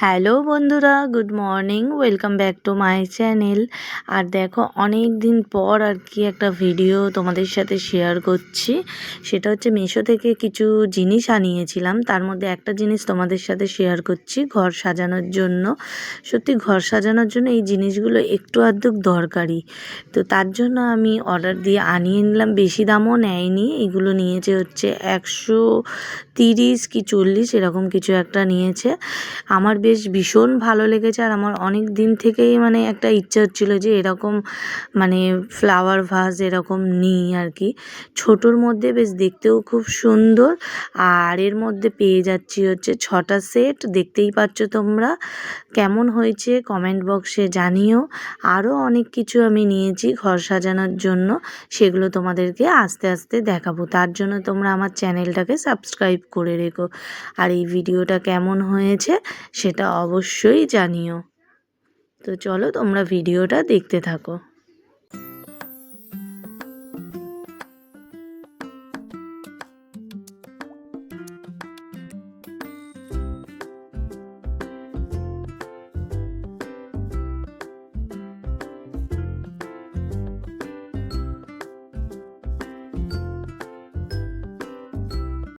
Hello বন্ধুরা, good morning, welcome back to my channel. আর দেখো অনেক দিন পর আর কি একটা ভিডিও তোমাদের সাথে শেয়ার করছি। সেটা হচ্ছে মিশো থেকে কিছু জিনিস আনিয়েছিলাম। তার মধ্যে একটা জিনিস তোমাদের সাথে শেয়ার করছি, ঘর সাজানোর জন্য। সত্যি, ঘর সাজানোর জন্য এই জিনিসগুলো একটু আধটু দরকারি। তো তার জন্য আমি অর্ডার দিয়ে আনিয়ে নিলাম। বেশি দামও নেয়নি। এগুলো নিয়েছে হচ্ছে একশো তিরিশ কি চল্লিশ, এরকম কিছু একটা নিয়েছে। আমার বেশ ভীষণ ভালো লেগেছে আর আমার অনেক দিন থেকেই মানে একটা ইচ্ছা হচ্ছিল যে এরকম মানে ফ্লাওয়ার ভাস এরকম নিই আর কি। ছোটোর মধ্যে বেশ দেখতেও খুব সুন্দর আর এর মধ্যে পেয়ে যাচ্ছি হচ্ছে ছটা সেট দেখতেই পাচ্ছ তোমরা কেমন হয়েছে কমেন্ট বক্সে জানিও। আরও অনেক কিছু আমি নিয়েছি ঘর সাজানোর জন্য, সেগুলো তোমাদেরকে আস্তে আস্তে দেখাবো। তার জন্য তোমরা আমার চ্যানেলটাকে সাবস্ক্রাইব করে রেখো। আর এই ভিডিওটা কেমন হয়েছে সেটা অবশ্যই জানিও। তো চলো তোমরা ভিডিওটা দেখতে থাকো।